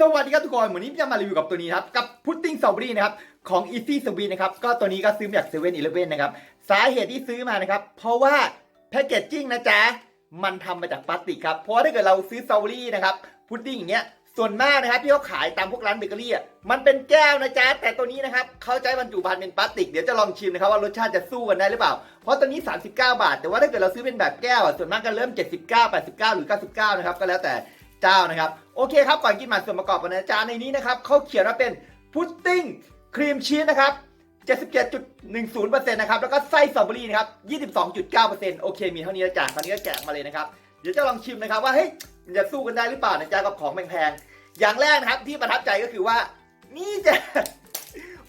สวัสดีครับทุกคนวันนี้จะมารีวิวกับตัวนี้ครับ กับพุดดิ้งสตรอเบอรี่นะครับ ของ Easy Sweet นะครับ ก็ตัวนี้ก็ซื้อมาจากเซเว่นอีเลฟเว่นนะครับ สาเหตุที่ซื้อมานะครับ เพราะว่าแพคเกจจิ้งนะจ๊ะ มันทำมาจากพลาสติกครับ เพราะว่าถ้าเกิดเราซื้อสตรอเบอรี่นะครับ พุดดิ้งอย่างเงี้ย ส่วนมากนะครับที่เขาขายตามพวกร้านเบเกอรี่อะมันเป็นแก้วนะจ๊ะ แต่ตัวนี้นะครับเขาใช้บรรจุภัณฑ์เป็นพลาสติก เดี๋ยวจะลองชิมนะครับว่ารสชาติจะสู้กันได้หรือเปล่า เพราะตัวนี้ 39 บาท แต่ว่าถ้าเกิดเราซื้อเป็นแบบแก้วส่วนมากก็เริ่ม 79 89 หรือ 99 นะครับ ก็แล้วแต่ เจ้านะครับโอเคครับก่อนกินหมาส่วนประกอบกันนะจานในนี้นะครับเขาเขียนว่าเป็นพุดดิ้งครีมชีสนะครับ77.10%นะครับแล้วก็ไส้สตรอเบอรี่นะครับ22.9%โอเค มีเท่านี้แล้วจ้ะคราวนี้ก็แกะออกมาเลยนะครับ เดี๋ยวจะลองชิมนะครับว่าเฮ้ยมันจะสู้กันได้หรือเปล่านะจ๊ะกับของแพงๆอย่างแรกนะครับที่ประทับใจก็คือว่า นี่จะ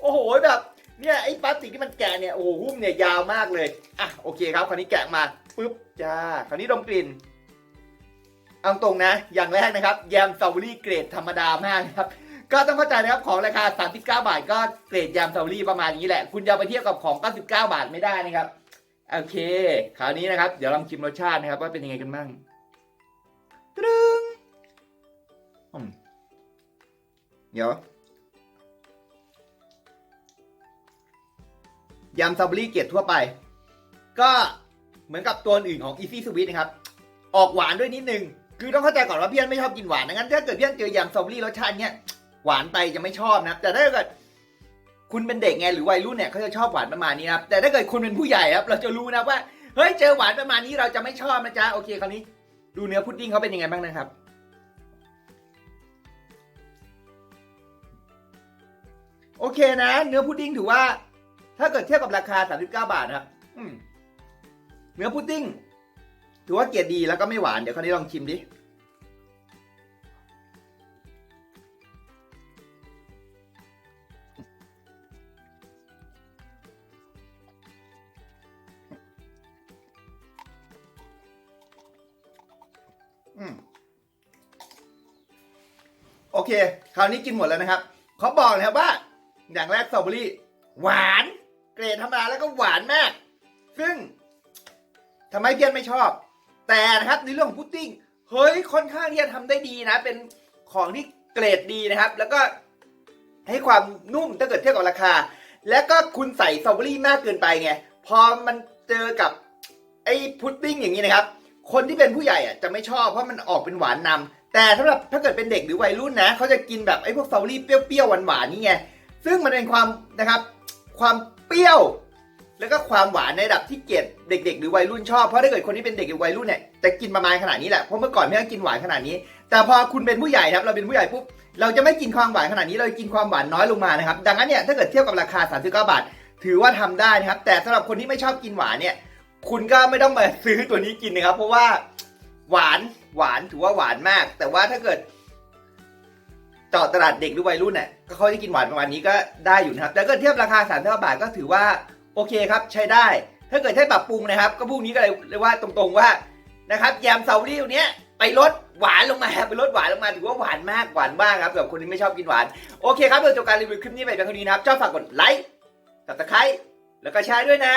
โอ้โหแบบเนี่ยไอ้พลาสติกที่มันแกะเนี่ยโอ้โหหุ้มเนี่ยยาวมากเลยอะโอเคครับคราวนี้แกะมาปุ๊บจ้าคราวนี้ดมกลิ่น เอาตรงนะ อย่างแรกนะครับแยมสตรอเบอรี่เกรดธรรมดามากนะครับ ก็ต้องเข้าใจนะครับของราคา 39 บาท ก็เกรดแยมสตรอเบอรี่ประมาณนี้แหละ คุณจะไปเทียบกับของ 99 บาทไม่ได้นะครับ โอเค คราวนี้นะครับ เดี๋ยวลองชิมรสชาตินะครับ ว่าเป็นยังไงกันบ้างตรึงเดี๋ยวยำสตรอเบรี่เกรดทั่วไป ก็เหมือนกับตัวอื่นของ Easy Sweet นะครับ ออกหวานด้วยนิดนึง คือต้องเข้าใจก่อนว่าพี่อันไม่ชอบกินหวานนะงั้นถ้าเกิดพี่อันเจอยำสตรอเบอรี่รสชาติเนี้ยหวานไปจะไม่ชอบนะแต่ถ้าเกิดคุณเป็นเด็กไงหรือวัยรุ่นเนี่ยเขาจะชอบหวานประมาณนี้ครับแต่ถ้าเกิดคุณเป็นผู้ใหญ่ครับเราจะรู้นะว่าเฮ้ยเจอหวานประมาณนี้เราจะไม่ชอบนะจ๊ะโอเคคราวนี้ดูเนื้อพุดดิ้งเขาเป็นยังไงบ้างนะครับ โอเคนะ เนื้อพุดดิ้งถือว่า ถ้าเกิดเทียบกับราคา 39 บาทนะครับเนื้อพุดดิ้ง ถือว่าเกรดดีแล้วก็ไม่หวาน เดี๋ยวคราวนี้ลองชิมดิ อืม โอเค คราวนี้กินหมดแล้วนะครับ เขาบอกเลยครับว่า อย่างแรกสตรอเบอรี่ หวาน เกรดธรรมดาแล้วก็หวานมาก ซึ่งทำไมเพี้ยนไม่ชอบ แต่นะครับในเรื่องของพุดดิ้งเฮ้ยค่อนข้างที่จะทำได้ดีนะ เป็นของที่เกรดดีนะครับ แล้วก็ให้ความนุ่มถ้าเกิดเทียบกับราคา แล้วก็คุณใส่สตรอเบอรี่มากเกินไปไงพอมันเจอกับไอ้พุดดิ้งอย่างนี้นะครับ คนที่เป็นผู้ใหญ่อะจะไม่ชอบเพราะมันออกเป็นหวานนำแต่สำหรับถ้าเกิดเป็นเด็กหรือวัยรุ่นนะเขาจะกินแบบไอ้พวกสตรอเบอรี่เปรี้ยวๆหวานๆนี่ไงซึ่งมันเป็นความนะครับ ความเปรี้ยว แล้วก็ความหวานในระดับที่เกรดเด็ก ๆ หรือวัยรุ่นชอบ เพราะถ้าเกิดคนที่เป็นเด็กหรือวัยรุ่นเนี่ยจะกินประมาณขนาดนี้แหละ เพราะเมื่อก่อนไม่ได้กินหวานขนาดนี้ แต่พอคุณเป็นผู้ใหญ่ครับ เราเป็นผู้ใหญ่ปุ๊บ เราจะไม่กินความหวานขนาดนี้ เราจะกินความหวานน้อยลงมานะครับ ดังนั้นเนี่ยถ้าเกิดเทียบกับราคา 39 บาท ถือว่าทำได้นะครับ แต่สำหรับคนที่ไม่ชอบกินหวานเนี่ย คุณก็ไม่ต้องมาซื้อตัวนี้กินนะครับ เพราะว่าหวานหวานถือว่าหวานมาก แต่ว่าถ้าเกิดจาะตลาดเด็กหรือวัยรุ่นเนี่ยก็เขาจะกินหวานประมาณนี้ก็ได้อยู่นะครับ แต่ก็เทียบราคา3ามบาทก็ถือว่า โอเคครับใช้ได้ ถ้าเกิดให้ปรับปรุงนะครับ ก็พวกนี้ก็เลยเรียกว่าตรงๆว่านะครับยำเซารี่ตัวเนี้ยไปลดหวานลงมาไปลดหวานลงมาถือว่าหวานมากหวานมากครับสำหรับคนที่ไม่ชอบกินหวานโอเคครับเดี๋ยวจบการรีวิวคลิปนี้ไปเป็นเท่านี้นะครับชอบฝากกดไลค์ subscribe แล้วก็แชร์ด้วยนะ